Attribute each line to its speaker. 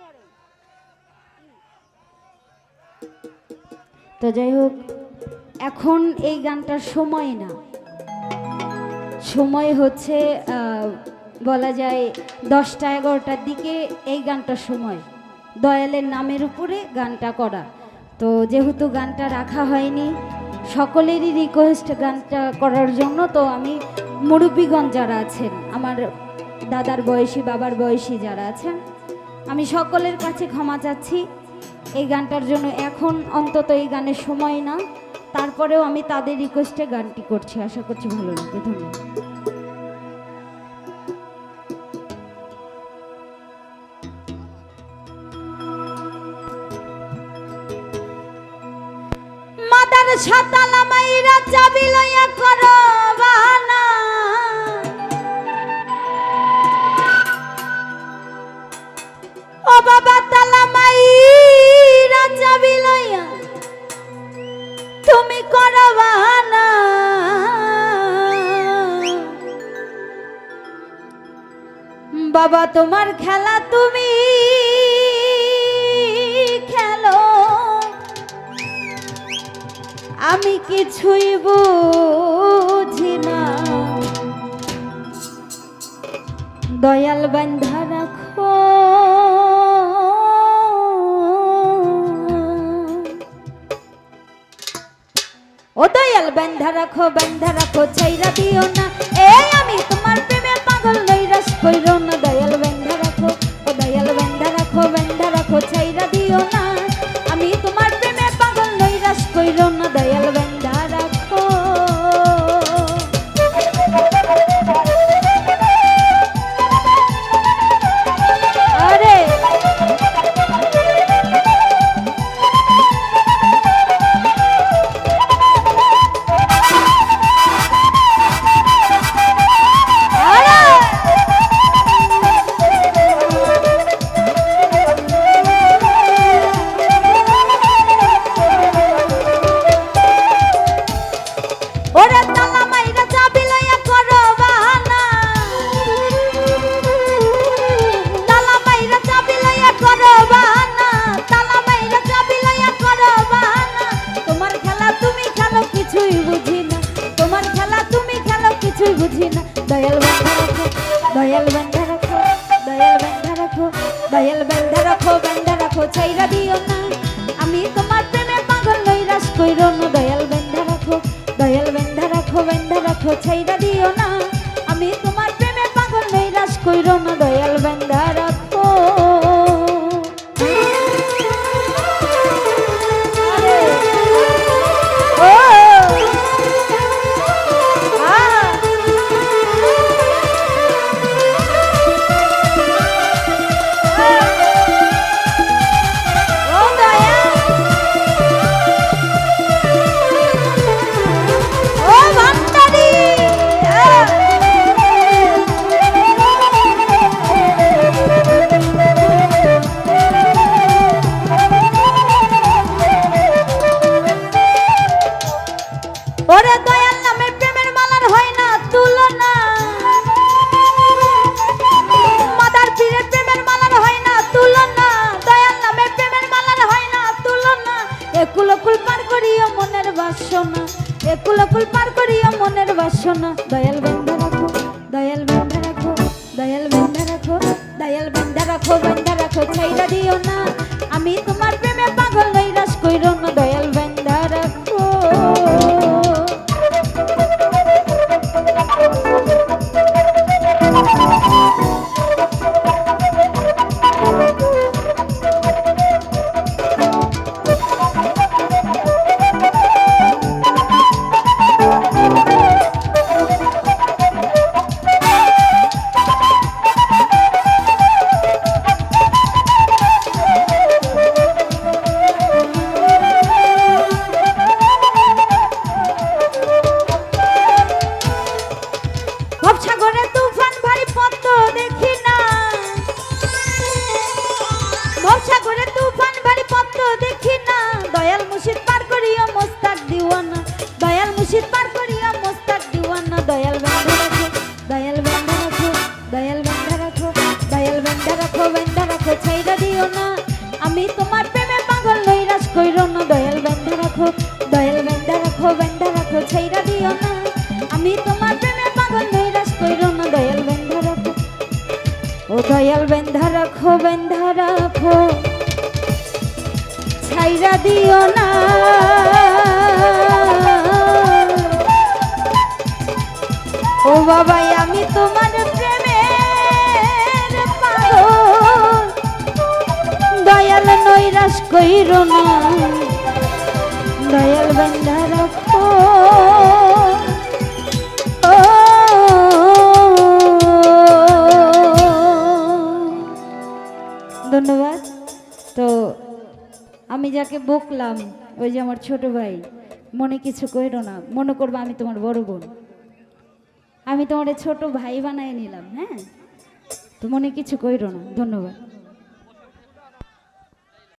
Speaker 1: ধরে। তো যাই হোক, এখন এই গানটার সময় না। সময় হচ্ছে বলা যায় দশটা এগারোটার দিকে এই গানটার সময়। দয়ালের নামের উপরে গানটা করা। তো যেহেতু গানটা রাখা হয়নি, সকলেরই রিকোয়েস্ট গানটা করার জন্য, তো আমি মুরব্বীগণ যারা আছেন, আমার দাদার বয়সী, বাবার বয়সী যারা আছেন আমি সকলের কাছে ক্ষমা চাচ্ছি। এই গানটার জন্য এখন অন্তত এই গানের সময় না, তারপরেও আমি তাদের রিকোয়েস্টে গানটি করছি। আশা করছি ভালো লাগবে। ধন্যবাদ। মাদার ছাতালা মাইরা চাবি লইয়া করো। বাবা, তোমার খেলা তুমি খেলো। আমি কিছুই বুঝি না। দয়াল বান্ধা রাখো। ও দয়াল বান্ধা রাখো বান্ধা রাখো চাইরা দিও না। এই আমি তোমার প্রেমে পাগল নৈরাস কইরো বুঝি না, দয়াল বান্ধা রাখো, দয়াল বান্ধা রাখো, দয়াল বান্ধা রাখো, দয়াল বান্ধা রাখো বান্ধা রাখো চাইরা দিও না। আমি তোমার প্রেমে পাগল লই রাস কইরো না, দয়াল বান্ধা রাখো, দয়াল বান্ধা রাখো বান্ধা রাখো, ছাইরা দিও না। ওরে দয়াল নামে প্রেমের মালার হয় না, তুলনা। মাদার পীরের হয় না, তুলনা। দয়াল নামে প্রেমের মালার হয় না, তুলনা। একুল কুল পার করিও মনের বাসনা, একুল কুল পার করিও মনের বাসনা। দয়াল বন্ধা রাখো, দয়াল বন্ধা রাখো, দয়াল বন্ধা রাখো, দয়াল বন্ধা রাখো বন্ধা রাখো ছাইরা দিও না। আমি তোমার দিও না। আমি তোমার প্রেমে পাগল নৈরাশ কইরো না। দয়াল বেন্ধা রাখো, দয়াল বেন্ধা রাখো বেন্ধা রাখো ছাইরা দিও না। আমি তোমার প্রেমে পাগল নৈরাশ কইরো না। দয়াল বেন্ধা রাখো। ও দয়াল বেন্ধা রাখো বেন্ধা রাখো। ছাইরা দিও না। ও বাবাই, আমি তোমার দয়াল ধন্যবাদ। তো আমি যাকে বকলাম, ওই যে আমার ছোট ভাই, মনে কিছু কইরো না। মনে করব আমি তোমার বড় বোন। আমি তোমার ছোট ভাই বানায় নিলাম হ্যাঁ? তো মনে কিছু কইরো না। ধন্যবাদ।